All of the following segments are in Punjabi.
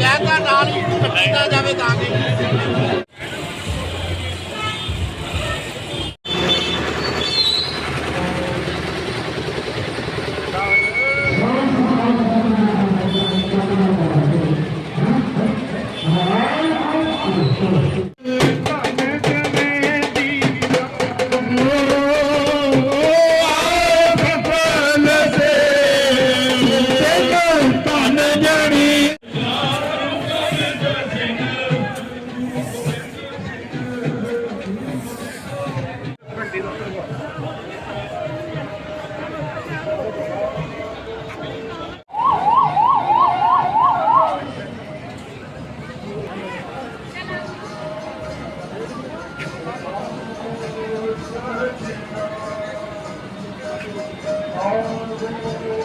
ਜਾਂ ਤਾਂ ਨਾਲ ਹੀ ਕੀਤਾ ਜਾਵੇ ਤਾਂ ਕਿ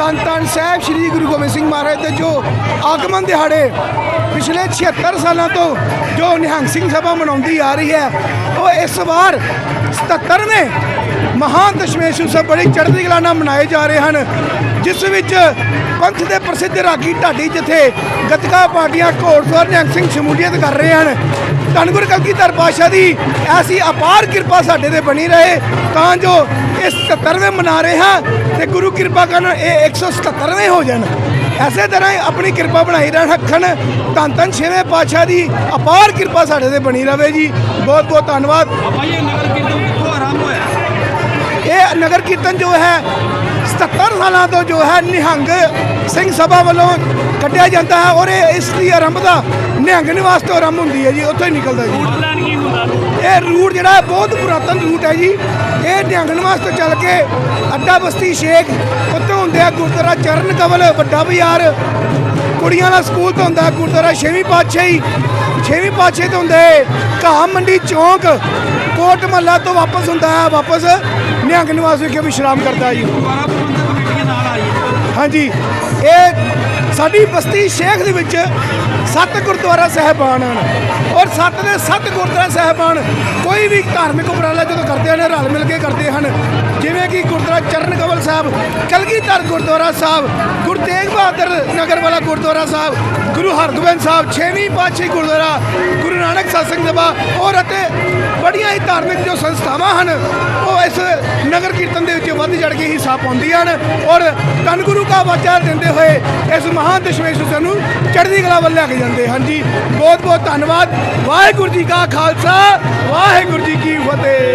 ਤਨ ਤਨ ਸਾਹਿਬ ਸ੍ਰੀ ਗੁਰੂ ਗੋਬਿੰਦ ਸਿੰਘ ਮਹਾਰਾਜ ਦੇ ਜੋ ਆਗਮਨ ਦਿਹਾੜੇ ਪਿਛਲੇ 76 ਸਾਲਾਂ ਤੋਂ ਜੋ ਨਿਹੰਗ ਸਿੰਘ ਸਭਾ ਮਨਾਉਂਦੀ ਆ ਰਹੀ ਹੈ, ਉਹ ਇਸ ਵਾਰ 77ਵੇਂ ਮਹਾਨ ਦਸ਼ਮੇਸ਼ ਉਤਸਵ ਬੜੀ ਚੜ੍ਹਦੀ ਕਲਾ ਨਾਲ ਮਨਾਏ ਜਾ ਰਹੇ ਹਨ, ਜਿਸ ਵਿੱਚ ਪੰਥ ਦੇ ਪ੍ਰਸਿੱਧ ਰਾਗੀ ਢਾਡੀ ਜਿੱਥੇ ਗੱਤਕਾ ਪਾਰਟੀਆਂ ਘੋੜਸਵਾਰ ਨਿਹੰਗ ਸਿੰਘ ਸ਼ਮੂਲੀਅਤ ਕਰ ਰਹੇ ਹਨ, ਧੰਨ ਗੁਰੂ ਕਲਗੀਧਰ ਪਾਤਸ਼ਾਹ ਦੀ ਐਸੀ ਅਪਾਰ ਕਿਰਪਾ ਸਾਡੇ ਤੇ ਬਣੀ ਰਹੇ, ਤਾਂ ਜੋ ਇਸ 77ਵੇਂ ਮਨਾ ਰਹੇ ਹਾਂ ਤੇ ਗੁਰੂ ਕਿਰਪਾ ਕਰਨ ਇਹ 177ਵੇਂ ਹੋ ਜਾਣ। ਐਸੇ ਤਰ੍ਹਾਂ ਹੀ ਆਪਣੀ ਕਿਰਪਾ ਬਣਾਈ ਰੱਖਣ ਧੰਨ ਧੰਨ ਛੇਵੇਂ ਪਾਤਸ਼ਾਹ ਦੀ ਅਪਾਰ ਕਿਰਪਾ ਸਾਡੇ ਤੇ ਬਣੀ ਰਵੇ ਜੀ। ਬਹੁਤ ਬਹੁਤ ਧੰਨਵਾਦ। ਭਾਈ ਇਹ ਨਗਰ ਕੀਰਤਨ ਕਿੱਥੋਂ ਆਰੰਭ ਹੋਇਆ? ਇਹ ਨਗਰ ਕੀਰਤਨ ਜੋ ਹੈ 77 ਸਾਲਾਂ ਤੋਂ ਜੋ ਹੈ ਨਿਹੰਗ ਸਿੰਘ ਸਭਾ ਵੱਲੋਂ ਕੱਢਿਆ ਜਾਂਦਾ ਹੈ ਔਰ ਇਹ ਇਸ ਦੀ ਆਰੰਭਤਾ ਨਿਹੰਗ ਨਿਵਾਸ ਤੋਂ ਆਰੰਭ ਹੁੰਦੀ ਹੈ ਜੀ ਉੱਥੋਂ ਹੀ ਨਿਕਲਦਾ ਜੀ। ਪਲਾਨ ਕੀ ਹੁੰਦਾ। ਇਹ ਰੂਟ ਜਿਹੜਾ ਹੈ ਬਹੁਤ ਪੁਰਾਤਨ ਰੂਟ ਹੈ ਜੀ। ਇਹ ਨਿਹੰਗ ਨਿਵਾਸ ਤੋਂ ਚੱਲ ਕੇ ਅੱਡਾ ਬਸਤੀ ਸ਼ੇਖ ਉੱਥੋਂ ਹੁੰਦੇ ਆ ਗੁਰਦੁਆਰਾ ਚਰਨ ਕਵਲ ਵੱਡਾ ਬਾਜ਼ਾਰ। ਕੁੜੀਆਂ ਦਾ ਸਕੂਲ ਤੋਂ ਹੁੰਦਾ ਗੁਰਦੁਆਰਾ ਛੇਵੀਂ ਪਾਤਸ਼ਾਹੀ। ਛੇਵੀਂ ਪਾਤਸ਼ਾਹੀ ਤੋਂ ਹੁੰਦੇ ਘਾਹ ਮੰਡੀ ਚੌਂਕ। ਕੋਟ ਮਹੱਲਾ ਤੋਂ ਵਾਪਸ ਹੁੰਦਾ ਹੈ ਵਾਪਸ। ਨਿਹੰਗ ਨਿਵਾਸ ਵਿਖੇ ਵਿਸ਼ਰਾਮ ਕਰਦਾ ਹੈ ਜੀ? ਦੁਆਰਾ ਪ੍ਰਬੰਧਕ ਕਮੇਟੀ ਨਾਲ ਆਈ। ਹੈ ਹਾਂਜੀ। ਇਹ ਸਾਡੀ ਬਸਤੀ ਸ਼ੇਖ ਦੇ ਵਿੱਚ ਸੱਤ ਗੁਰਦੁਆਰਾ ਸਾਹਿਬਾਨ ਹਨ ਔਰ ਸੱਤ ਦੇ ਸੱਤ ਗੁਰਦੁਆਰਾ ਸਾਹਿਬਾਨ ਕੋਈ ਵੀ ਧਾਰਮਿਕ ਉਪਰਾਲਾ ਜਦੋਂ ਕਰਦੇ ਹਨ ਰਲ ਮਿਲ ਕੇ ਕਰਦੇ ਹਨ ਜਿਵੇਂ ਕਿ ਗੁਰਦੁਆਰਾ ਚਰਨ ਕਵਲ ਸਾਹਿਬ ਕਲਗੀਧਰ ਗੁਰਦੁਆਰਾ ਸਾਹਿਬ ਗੁਰੂ ਤੇਗ ਬਹਾਦਰ ਨਗਰ ਵਾਲਾ ਗੁਰਦੁਆਰਾ ਸਾਹਿਬ ਗੁਰੂ ਹਰਗੋਬਿੰਦ ਸਾਹਿਬ ਛੇਵੀਂ ਪਾਤਸ਼ਾਹੀ ਗੁਰਦੁਆਰਾ ਗੁਰੂ ਨਾਨਕ ਸਭਾ ਔਰ ਅਤੇ ਬੜੀਆਂ ਹੀ ਧਾਰਮਿਕ ਜੋ ਸੰਸਥਾਵਾਂ ਹਨ, ਉਹ ਇਸ ਨਗਰ ਕੀਰਤਨ ਦੇ ਵਿੱਚ ਵੱਧ ਚੜ ਕੇ ਹਿੱਸਾ ਪਾਉਂਦੀਆਂ ਹਨ ਔਰ ਧੰਨ ਗੁਰੂ ਕਾ ਵਾਚਾ ਦਿੰਦੇ ਹੋਏ ਇਸ ਮਹਾਨ ਦਸ਼ਮੇਸ਼ ਨੂੰ ਚੜ੍ਹਦੀ ਕਲਾ ਵੱਲ ਲੈ ਕੇ ਜਾਂਦੇ ਹਨ ਜੀ। ਬਹੁਤ ਬਹੁਤ ਧੰਨਵਾਦ। ਵਾਹਿਗੁਰੂ ਜੀ ਕਾ ਖਾਲਸਾ, ਵਾਹਿਗੁਰੂ ਜੀ ਕੀ ਫਤਿਹ।